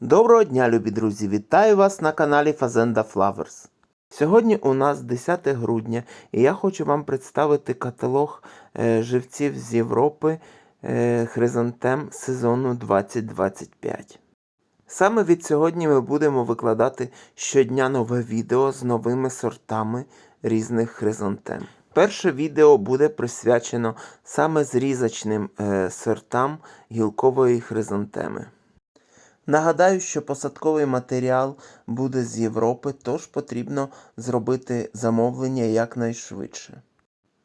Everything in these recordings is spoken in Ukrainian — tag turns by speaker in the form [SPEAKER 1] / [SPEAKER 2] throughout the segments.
[SPEAKER 1] Доброго дня, любі друзі! Вітаю вас на каналі Fazenda Flowers. Сьогодні у нас 10 грудня, і я хочу вам представити каталог е, живців з Європи е, хризантем сезону 2025. Саме від сьогодні ми будемо викладати щодня нове відео з новими сортами різних хризантем. Перше відео буде присвячено саме зрізочним е, сортам гілкової хризантеми. Нагадаю, що посадковий матеріал буде з Європи, тож потрібно зробити замовлення якнайшвидше.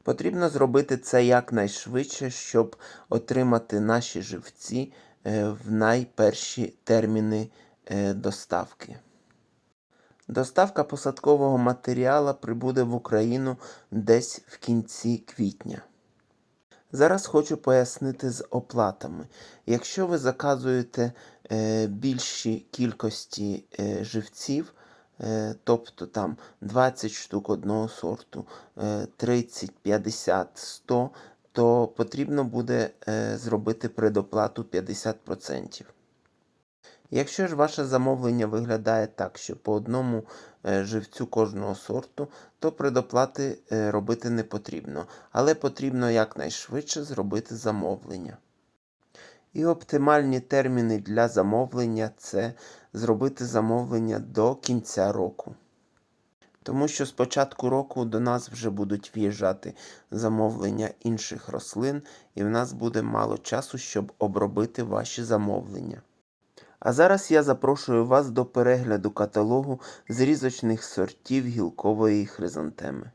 [SPEAKER 1] Потрібно зробити це якнайшвидше, щоб отримати наші живці е, в найперші терміни е, доставки. Доставка посадкового матеріалу прибуде в Україну десь в кінці квітня. Зараз хочу пояснити з оплатами. Якщо ви заказуєте е, більші кількості е, живців, е, тобто там 20 штук одного сорту, е, 30, 50, 100, то потрібно буде зробити предоплату 50%. Якщо ж ваше замовлення виглядає так, що по одному живцю кожного сорту, то предоплати робити не потрібно, але потрібно якнайшвидше зробити замовлення. І оптимальні терміни для замовлення це зробити замовлення до кінця року. Тому що з початку року до нас вже будуть в'їжджати замовлення інших рослин, і в нас буде мало часу, щоб обробити ваші замовлення. А зараз я запрошую вас до перегляду каталогу зрізочних сортів гілкової хризантеми.